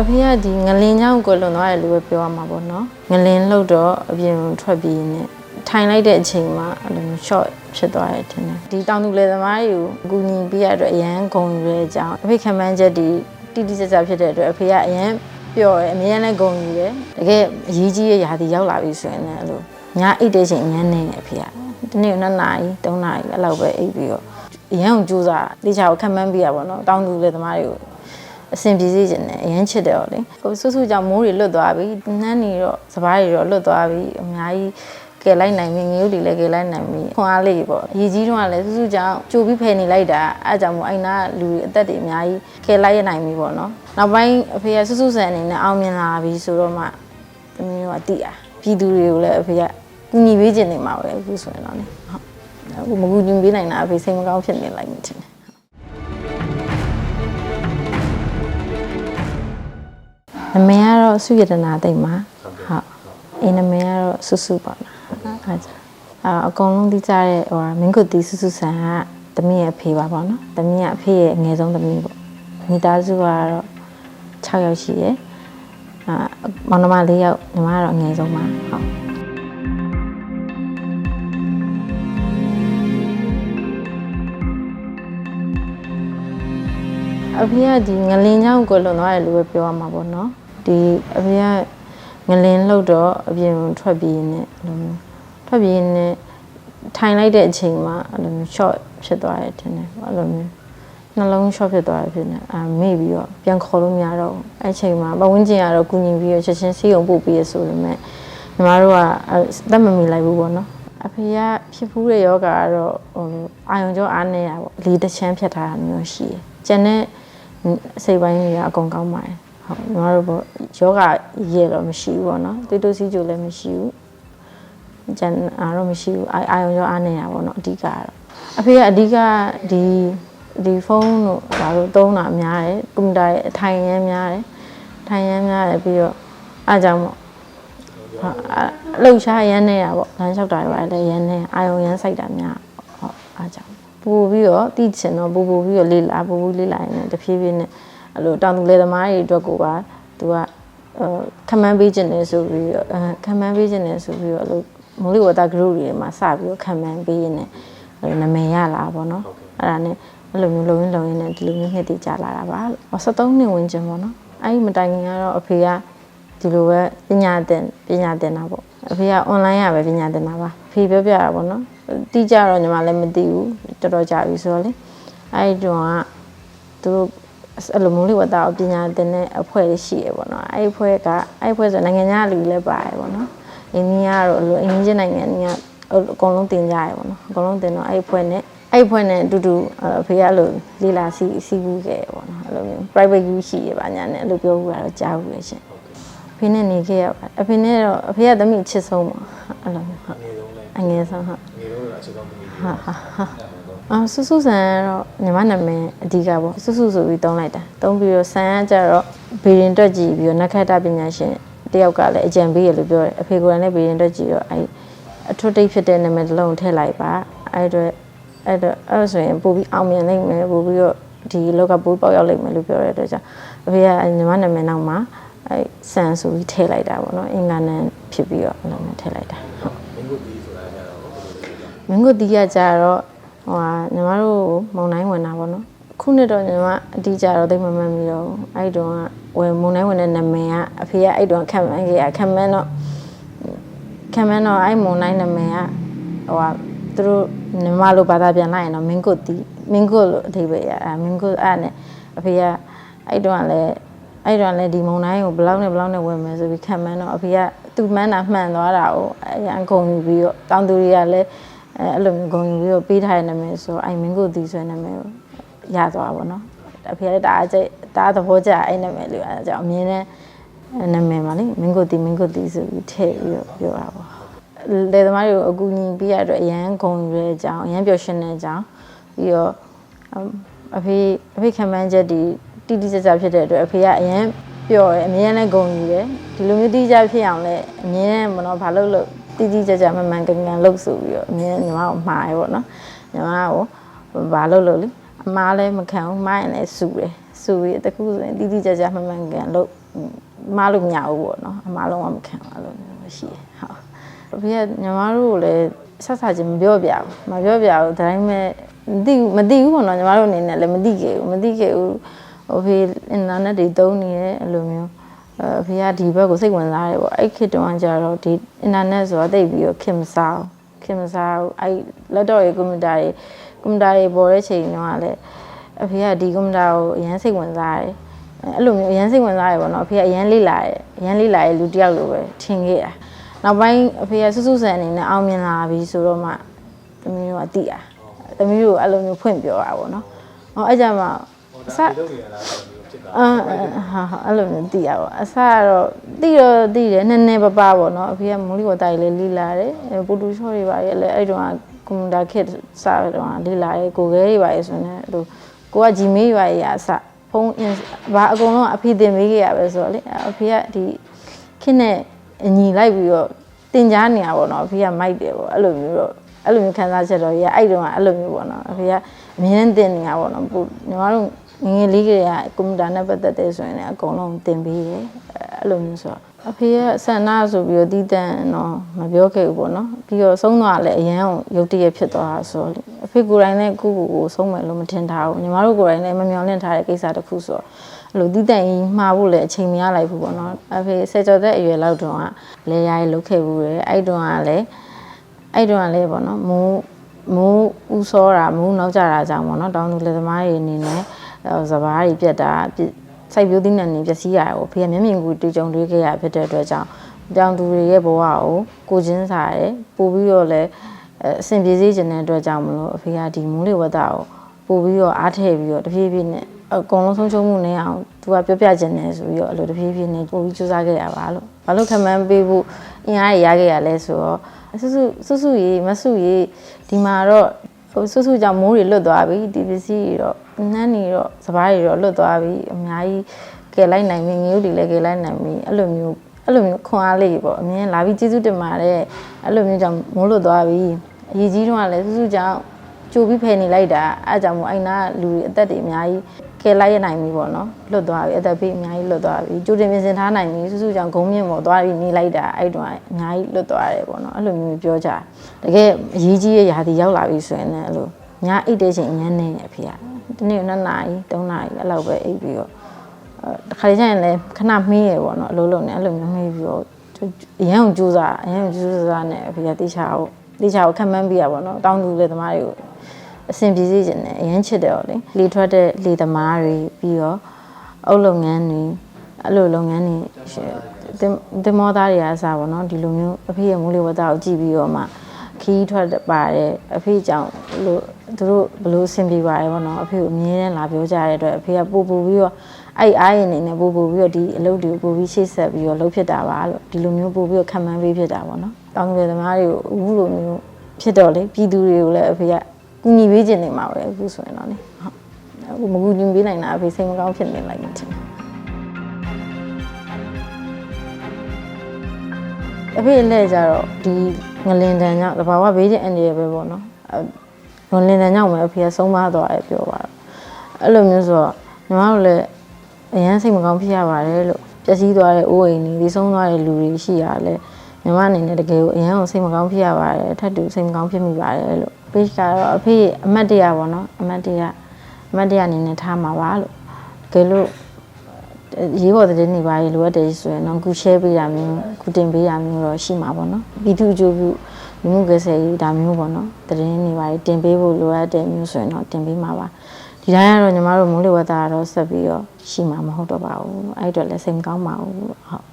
အဖေကဒီငလင်ချောင်းကိုလွန်သွားတယ်လို့ပဲပြောရမှာပေါ့နော်ငလင်လှုပ်တော့အပြင်ထွက်ပြီးနေထိုင်လိုက်တဲ့အချိန်မှာအဲ့လိုမျိုး short ဖြစ်သွားတယ်ထင်တယ်ဒီတောင်သူလယ်သမားတွေကိုအကူညီပေးရတော့အရန်ဂုံယူတဲ့အကြောင်းအဖေခံမှန်းချက်ဒီတိတိကျကျဖြစ်တဲ့အတွက်အဖေကအရန်ပျော်တယ်အမြဲတမ်းဂုံယူတယ်တကယ်အရေးကြီးရဲ့ຢာဒီရောက်လာပြီဆိုရင်လည်းအဲ့လိုညအိတ်တဲ့ချိန်အရန်နေတယ်အဖေကဒီနေ့2နာရီ3နာရီအဲ့လောက်ပဲအိတ်ပြီးတော့အရန်ကိုကြိုးစားတေချာကိုခံမှန်းပေးရပါတော့တောင်သူလယ်သမားတွေကို အဆင်ပြေစေချင်တယ်အရင်ချစ်တယ်တော့လေဟိုဆူဆူကြောင့်မိုးတွေလွတ်သွားပြီနှမ်းနေတော့စပားတွေတော့လွတ်သွားပြီအများကြီးကယ်လိုက်နိုင်ပြီငရုတ်တွေလည်းကယ်လိုက်နိုင်ပြီခွန်အားလေးပေါ့ရေကြီးတော့ကလည်းဆူဆူကြောင့်ကြိုပြီးဖယ်နေလိုက်တာအဲအကြောင့်မို့အိမ်နာလူတွေအသက်တွေအများကြီးကယ်လိုက်ရနိုင်ပြီပေါ့နော်နောက်ပိုင်းအဖေကဆူဆူဆန်အနေနဲ့အောင်မြင်လာပြီဆိုတော့မှတမျိုးကအတိอ่ะပြည်သူတွေကိုလည်းအဖေကကူညီပေးခြင်းနေမှာပဲအခုဆိုရင်တော့လေဟုတ်အခုမကူညီပေးနိုင်တာအဖေစိတ်မကောင်းဖြစ်နေလိုက်မှထင်တယ် နမည်ကတော့စုရတနာတိတ်မှာဟုတ်အင်းနမည်ကတော့စုစုပေါ့နော်အားကြအာအကောင်လုံးသိကြတဲ့ဟိုမင်းကုတ်တီစုစုဆန်ကတမီးရဲ့အဖေပါပေါ့နော်တမီးကအဖေရဲ့အငယ်ဆုံးတမီးပေါ့မိသားစုကတော့6ယောက်ရှိတယ်အာမောင်နှမ၄ယောက်ညီမကတော့အငယ်ဆုံးပါဟုတ်အဖေကဒီငလင်ချောင်းကိုလွန်သွားတယ်လို့ပဲပြောရမှာပေါ့နော် ဒီအဖေကငလင်လှုပ်တော့အပြင်ထွက်ပြီးနေအဲ့လိုမျိုးထွက်ပြီးနေထိုင်လိုက်တဲ့အချိန်မှာအဲ့လိုမျိုး short ဖြစ်သွားတယ်ထင်တယ်အဲ့လိုမျိုးနှလုံး short ဖြစ်သွားတယ်ဖြစ်နေအာမေ့ပြီးတော့ပြန်ခေါ်လို့မရတော့ဘူးအဲ့ချိန်မှာပဝန်းကျင်ကတော့ကုညီပြီးတော့ချက်ချင်းစီးအောင်ပို့ပြီးရဆိုပေမဲ့ညီမတို့ကတတ်မမီလိုက်ဘူးပေါ့နော်အဖေကဖြစ်ဖူးတဲ့ယောဂကတော့ဟိုအာယုံကြောအားနေတာပေါ့လီတစ်ချမ်းဖြတ်ထားတာမျိုးရှိတယ်ကျန်တဲ့စိတ်ပိုင်းတွေကအကုန်ကောင်းပါတယ် ဟုတ်ညီမတို့ပေါ့ယောဂရေတော့မရှိဘူးပေါ့နော်သွေးတိုးစီးကြိုလည်းမရှိဘူးကျန်အားတော့မရှိဘူးအာအာယုံကြောအားနေတာပေါ့နော်အဓိကကတော့အဖေကအဓိကဒီဒီဖုန်းတို့ဘာလို့သုံးတာများတယ်ကွန်ပျူတာရဲ့အထိုင်ရမ်းများတယ်ထိုင်ရမ်းများတယ်ပြီးတော့အားကြောင့်ပေါ့ဟုတ်အလှုပ်ရှားရမ်းနေတာပေါ့လမ်းလျှောက်တာတွေပါလည်းရမ်းနေအာယုံရမ်းစိုက်တာများဟုတ်အားကြောင့်ပူပြီးတော့တိချင်တော့ပူပူပြီးတော့လေးလာပူပူလေးလာရင်လည်းတဖြည်းဖြည်းနဲ့ အဲ့လိုတောင်သူလယ်သမားတွေအတွက်ကိုပါသူကအဲခမန်းပေးခြင်းနဲ့ဆိုပြီးတော့အဲခမန်းပေးခြင်းနဲ့ဆိုပြီးတော့အဲ့လိုမိုးလေဝသ group တွေမှာစပြီးတော့ခမန်းပေးရင်းနဲ့အဲ့လိုနာမည်ရလာပေါ့နော်အဲ့ဒါနဲ့အဲ့လိုမျိုးလုံရင်းလုံရင်းနဲ့ဒီလိုမျိုးနှစ်တည်ကြလာတာပါ73နှစ်ဝင်ကျင်ပေါ့နော်အဲ့ဒီမတိုင်ခင်ကတော့အဖေကဒီလိုပဲပညာသင်ပညာသင်တာပေါ့အဖေက online ရပဲပညာသင်တာပါအဖေပြောပြတာပေါ့နော်တိကျတော့ညီမလည်းမသိဘူးတော်တော်ကြာပြီဆိုတော့လေအဲ့ဒီတော့ကသူတို့ အဲ့လိုမျိုးလေးဝတ်တာပညာသင်တဲ့အဖွဲ့လေးရှိရပေါ့နော်အဲ့ဒီအဖွဲ့ကအဲ့ဒီအဖွဲ့ဆိုနိုင်ငံခြားလူလည်းပါတယ်ပေါ့နော်အိန္ဒိယကတော့အဲ့လိုအိန္ဒိယနိုင်ငံကအကုန်လုံးတင်ကြရပေါ့နော်အကုန်လုံးတင်တော့အဲ့ဒီအဖွဲ့နဲ့အဲ့ဒီအဖွဲ့နဲ့အတူတူအဖေကအဲ့လိုလေးလာစီစီးဘူးခဲ့ပေါ့နော်အဲ့လိုမျိုး private use ရှိရပါညာနဲ့အဲ့လိုပြောဘူးကတော့ကြားဘူးလေရှင်အဖေနဲ့နေခဲ့ရပါတယ်အဖေနဲ့တော့အဖေကသမီးချစ်ဆုံးပါအဲ့လိုမျိုးဟုတ်ငယ်ဆုံးလဲအငယ်ဆုံးဟုတ်ငယ်တော့အချက်ကောင်းမနေဘူးဟာဟာဟာ အော်ဆူဆူဆန်ကတော့ညီမနာမည်အဓိကပေါ့ဆူဆူဆိုပြီးတုံးလိုက်တာတုံးပြီးတော့ဆန်ကကြတော့ဘေရင်တွက်ကြည့်ပြီးတော့နက္ခတ္တပညာရှင်တယောက်ကလည်းအကြံပေးရလို့ပြောတယ်အဖေကလည်းဘေရင်တွက်ကြည့်တော့အဲ့အထွတ်တိတ်ဖြစ်တဲ့နာမည်တစ်လုံးထည့်လိုက်ပါအဲ့တော့အဲ့တော့အဲ့ဆိုရင်ပို့ပြီးအောင်မြင်နိုင်မယ်ပို့ပြီးတော့ဒီလောကပိုးပေါက်ရောက်လိမ့်မယ်လို့ပြောတဲ့အတွက်ကြောင့်အဖေကညီမနာမည်နောက်မှာအဲ့ဆန်ဆိုပြီးထည့်လိုက်တာပေါ့နော်အင်္ဂါနံဖြစ်ပြီးတော့အဲ့လိုမျိုးထည့်လိုက်တာဟုတ်မင်းတို့ဒီဆိုတာကြတော့ဘယ်လိုလဲကြောင့်မင်းကိုတီးရကြတော့ ဟိုဟာညီမတို့မုံတိုင်းဝင်တာပေါ့နော်ခုနှစ်တော့ညီမအတီးကြတော့သိပ်မမှန်ဘူးတော့အဲ့ဒီတော့ကဝယ်မုံတိုင်းဝင်တဲ့နာမည်ကအဖေကအဲ့တော့ခံမှန်းကြီးခံမှန်းတော့ခံမှန်းတော့အဲ့မုံတိုင်းနာမည်ကဟိုဟာသူတို့ညီမလိုဘာသာပြန်လိုက်ရင်တော့မင်းကိုတီးမင်းကိုလို့အဓိပ္ပာယ်ရအဲမင်းကိုအဲ့နဲ့အဖေကအဲ့တော့ကလည်းအဲ့တော့လည်းဒီမုံတိုင်းကိုဘယ်လောက်နဲ့ဘယ်လောက်နဲ့ဝင်မယ်ဆိုပြီးခံမှန်းတော့အဖေကသူ့မှန်းတာမှန်သွားတာကိုအရန်ကုန်ယူပြီးတော့တောင်သူတွေကလည်း အဲအဲ့လိုမျိုးဂုံယူပြီးတော့ပေးထားတဲ့နာမည်ဆိုအိုင်မင်းကိုတီဆွဲနာမည်ကိုရသွားတာပေါ့နော်အဖေကလည်းဒါအကျိတ်ဒါသဘောကျအဲ့နာမည်လေးအဲဒါကြောင့်အမြင်နဲ့နာမည်ပါလေမင်းကိုတီမင်းကိုတီဆိုပြီးထည့်ပြီးတော့ပြောတာပေါ့လေသမားတွေကိုအကူအညီပေးရတော့အရန်ဂုံယူတဲ့အကြောင်းအရန်ပျော်ရွှင်တဲ့အကြောင်းပြီးတော့အဖေအဖေခံမှန်းချက်ဒီတိတိကျကျဖြစ်တဲ့အတွက်အဖေကအရန်ပျော်တယ်အမြင်နဲ့ဂုံယူတယ်ဒီလိုမျိုးတိကျဖြစ်အောင်လဲအမြင်နဲ့မနော်ဘာလို့လို့ တိတိကျကျမှန်မှန်ကန်ကန်လုပ်ဆိုပြီးတော့အမြင်ညီမကိုမှားရပေါ့နော်ညီမကိုဘာလုပ်လို့လဲအမားလည်းမခံဘူးမှားရင်လည်းစူတယ်စူဆိုပြီးတခုဆိုရင်တိတိကျကျမှန်မှန်ကန်လို့မလို့မရဘူးပေါ့နော်အမလုံးဝမခံပါလို့မျိုးရှိတယ်ဟုတ်ဘေးကညီမတို့ကိုလည်းဆက်ဆာချင်းမပြောပြဘူးမပြောပြဘူးဒါပေမဲ့မသိဘူးမသိဘူးပေါ့နော်ညီမတို့အနေနဲ့လည်းမသိခဲ့ဘူးမသိခဲ့ဘူးဟိုဖေးအင်တာနက်တွေသုံးနေတယ်အဲ့လိုမျိုး အဖေကဒီဘက်ကိုစိတ်ဝင်စားတယ်ပေါ့အဲ့ခေတ်တုန်းကကြတော့ဒီအင်တာနက်ဆိုတာတိတ်ပြီးတော့ခင်မစားဘူးခင်မစားဘူးအဲ့လက်တော့ရေကွန်ပျူတာတွေကွန်ပျူတာတွေပေါ်တဲ့ချိန်တုန်းကလည်းအဖေကဒီကွန်ပျူတာကိုအရင်စိတ်ဝင်စားတယ်အဲ့လိုမျိုးအရင်စိတ်ဝင်စားတယ်ပေါ့နော်အဖေကအရင်လေးလာတယ်အရင်လေးလာတဲ့လူတစ်ယောက်လိုပဲထင်ခဲ့တာနောက်ပိုင်းအဖေကစွစွဆန်အနေနဲ့အောင်မြင်လာပြီဆိုတော့မှသမီးတို့ကတိတာသမီးတို့အဲ့လိုမျိုးဖွင့်ပြောတာပေါ့နော်ဟောအဲ့ကြမှာဟိုဒါဒီလိုနေရတာဆိုမျိုးဖြစ်တာ အာဟာဟာအဲ့လိုမျိုးသိရပါအစကတော့သိတော့သိတယ်နည်းနည်းပါးပါးပေါ့နော်အဖေကမိုးလီဝတိုင်လေးလီလာတယ်ပိုတူချော့တွေပါရဲ့လည်းအဲ့တုန်းကကွန်ပျူတာခက်စတော့လီလာတယ်ကိုခဲတွေပါရဲ့ဆိုနေအဲ့လိုကိုက Gmail ရွာရဲ့အစဖုန်းဘာအကုန်လုံးအဖေတင်မေးခဲ့ရပဲဆိုတော့လေအဖေကဒီခင်းနဲ့အညီလိုက်ပြီးတော့တင် जा နေရပါတော့အဖေကမိုက်တယ်ပေါ့အဲ့လိုမျိုးတော့အဲ့လိုမျိုးခံစားချက်တော့ရအဲ့တုန်းကအဲ့လိုမျိုးပေါ့နော်အဖေကအမြဲတမ်းတင်နေရပါတော့ပိုညီမတို့ ငယ်ငယ်လေးကလေးကကွန်ပျူတာနဲ့ပတ်သက်တဲ့ဆိုရင်လည်းအကုန်လုံးသင်ပေးတယ်အဲ့လိုမျိုးဆိုတော့အဖေရဲ့ဆန္ဒဆိုပြီးတော့တီးတန့်တော့မပြောခဲ့ဘူးပေါ့နော်ပြီးတော့ဆုံးသွားလည်းအရန်ရုတ်တရက်ဖြစ်သွားတာဆိုတော့လေအဖေကိုယ်တိုင်လည်းကိုယ့်ကိုယ်ကိုဆုံးမယ်လို့မထင်ထားဘူးညီမတို့ကိုယ်တိုင်လည်းမမျှော်လင့်ထားတဲ့ကိစ္စတစ်ခုဆိုတော့အဲ့လိုတီးတန့်ကြီးမှားဖို့လည်းအချိန်မရလိုက်ဘူးပေါ့နော်အဖေဆယ်ကျော်တဲ့အရွယ်လောက်တုန်းကလေယာရီလုတ်ခဲ့ဘူးတယ်အဲ့တုန်းကလည်းအဲ့တုန်းကလည်းပေါ့နော်မိုးမိုးဥစောတာမိုးနောက်ကြတာကြောင့်ပေါ့နော်တောင်းသူလက်သမားတွေအနေနဲ့အဲ စဘာတွေပြက်တာပြစ်စိုက်ပျိုးသီးနှံတွေပျက်စီးရတယ်ကိုဖေကမျက်မြင်ကူတွေ့ကြုံတွေ့ခဲ့ရဖြစ်တဲ့အတွက်ကြောင့်တောင်သူတွေရဲ့ဘဝကိုကိုချင်းစားတယ်ပို့ပြီးတော့လည်းအဲအဆင်ပြေစေချင်တဲ့အတွက်ကြောင့်မလို့အဖေကဒီမူးလေဝတ္တကိုပို့ပြီးတော့အားထည့်ပြီးတော့တဖြည်းဖြည်းနဲ့အကုန်လုံးဆုံးရှုံးမှုနေအောင်သူကပြောပြခြင်းနဲ့ဆိုပြီးတော့အဲ့လိုတဖြည်းဖြည်းနဲ့ပို့ပြီးစူးစမ်းခဲ့ရပါလို့ဘာလို့ခံမှန်းပေးဖို့အင်အားရရခဲ့ရလဲဆိုတော့စွစုစွစုရေမဆုရေဒီမှာတော့ ဟိုစွတ်စွတ်ကြောင့်မိုးတွေလွတ်သွားပြီဒီပစ္စည်းတွေတော့နှမ်းနေတော့စပားတွေတော့လွတ်သွားပြီအများကြီးကယ်လိုက်နိုင်ပြီငရုတ်တွေလည်းကယ်လိုက်နိုင်ပြီအဲ့လိုမျိုးအဲ့လိုမျိုးခွန်အားလေးပေါ့အမြင်လာပြီးကျေးဇူးတင်ပါတယ်အဲ့လိုမျိုးကြောင့်မိုးလွတ်သွားပြီအရေးကြီးတော့ကလည်းစွတ်စွတ်ကြောင့်ကြိုပြီးဖယ်နေလိုက်တာအဲ့ကြောင့်မို့အဲ့နာလူတွေအသက်တွေအများကြီး ကယ်လိုက်ရနိုင်ပြီပေါ့နော်လွတ်သွားပြီအသက်ပေးအများကြီးလွတ်သွားပြီကြိုတင်ပြင်ဆင်ထားနိုင်ပြီစွတ်စွတ်ကြောင့်ဂုံမြင့်ပေါ်သွားပြီးနေလိုက်တာအဲ့တော့အများကြီးလွတ်သွားတယ်ပေါ့နော်အဲ့လိုမျိုးပြောကြတယ်တကယ်အရေးကြီးရဲ့ຢာတီရောက်လာပြီဆိုရင်လည်းအဲ့လို ညအိတ်တဲ့ချိန်အញ្ញမ်းနေတယ်အဖေကဒီနေ့2နာရီ3နာရီအဲ့လောက်ပဲအိတ်ပြီးတော့အဲတခါကျရင်လည်းခဏမီးရပေါ့နော်အလုံးလုံးနဲ့အဲ့လိုမျိုးမီးပြီးတော့အရန်ကိုကြိုးစားအရန်ကိုကြိုးစားနဲ့အဖေကတေချာကိုတေချာကိုခံမှန်းပြရပေါ့နော်တောင်းသူလေသမားတွေကို အဆင်ပြေစေချင်တယ်အရန်ချစ်တယ်တော့လေလေထွက်တဲ့လေသမားတွေပြီးတော့အုပ်လုပ်ငန်းတွေအဲ့လိုလုပ်ငန်းတွေတင်တင်မောသားတွေအားစားပေါ့နော်ဒီလိုမျိုးအဖေရဲ့မူလေဝတ္တကိုကြည့်ပြီးတော့မှခီးထွက်ပါတယ်အဖေကြောင့်လို့သူတို့ဘလို့အဆင်ပြေပါတယ်ဗောနော်အဖေကိုအမြဲတမ်းလာပြောကြတဲ့အတွက်အဖေကပို့ပို့ပြီးတော့အဲ့အားရင်နေနဲ့ပို့ပို့ပြီးတော့ဒီအလုပ်တွေကိုပို့ပြီးရှေ့ဆက်ပြီးတော့လုပ်ဖြစ်တာပါလို့ဒီလိုမျိုးပို့ပြီးတော့ခံမှန်းပေးဖြစ်တာဗောနော်တောင်းကြသမားတွေကိုအခုလိုမျိုးဖြစ်တော့လေပြည်သူတွေကိုလည်းအဖေက ကူညီပေးခြင်းနေမှာပဲအခုဆိုရင်တော့လေဟုတ်အခုမကူညီပေးနိုင်တာအဖေစိတ်မကောင်းဖြစ်နေလိုက်တယ်ထင်တယ်အဖေလက်ကြတော့ဒီငလင်တန်ကြောင့်တဘာဝဘေးချင်းအန်ဒီရပဲပေါ့နော်အဲငလင်တန်ကြောင့်ပဲအဖေကဆုံးမသွားတယ်ပြောပါတော့အဲ့လိုမျိုးဆိုတော့ညီမတို့လည်းအရန်စိတ်မကောင်းဖြစ်ရပါတယ်လို့ပျက်စီးသွားတဲ့အိုးအိမ်တွေဒီဆုံးသွားတဲ့လူတွေရှိရလဲညီမအနေနဲ့တကယ်ကိုအရန်ကိုစိတ်မကောင်းဖြစ်ရပါတယ်ထပ်တူစိတ်မကောင်းဖြစ်မိပါတယ်လို့ page ကတော့အဖေအမတ်တရပေါ့နော်အမတ်တရအမတ်တရအနေနဲ့ထားမှာပါလို့တကယ်လို့ရေးပေါ်တဲ့နေပါရေလိုအပ်တယ်ဆိုရင်တော့ခု share ပေးတာမျိုးခုတင်ပေးတာမျိုးတော့ရှိမှာပေါ့နော်ပြည်သူ့အကျိုးပြုလူမှုကွယ်ဆယ်ရေးဒါမျိုးပေါ့နော်တရင်နေပါရေတင်ပေးဖို့လိုအပ်တဲ့မျိုးဆိုရင်တော့တင်ပေးမှာပါဒီတိုင်းကတော့ညီမတို့မိုးလေဝသကတော့ဆက်ပြီးတော့ရှိမှာမဟုတ်တော့ပါဘူးအဲ့အတွက်လည်းစိတ်မကောင်းပါဘူးဟုတ်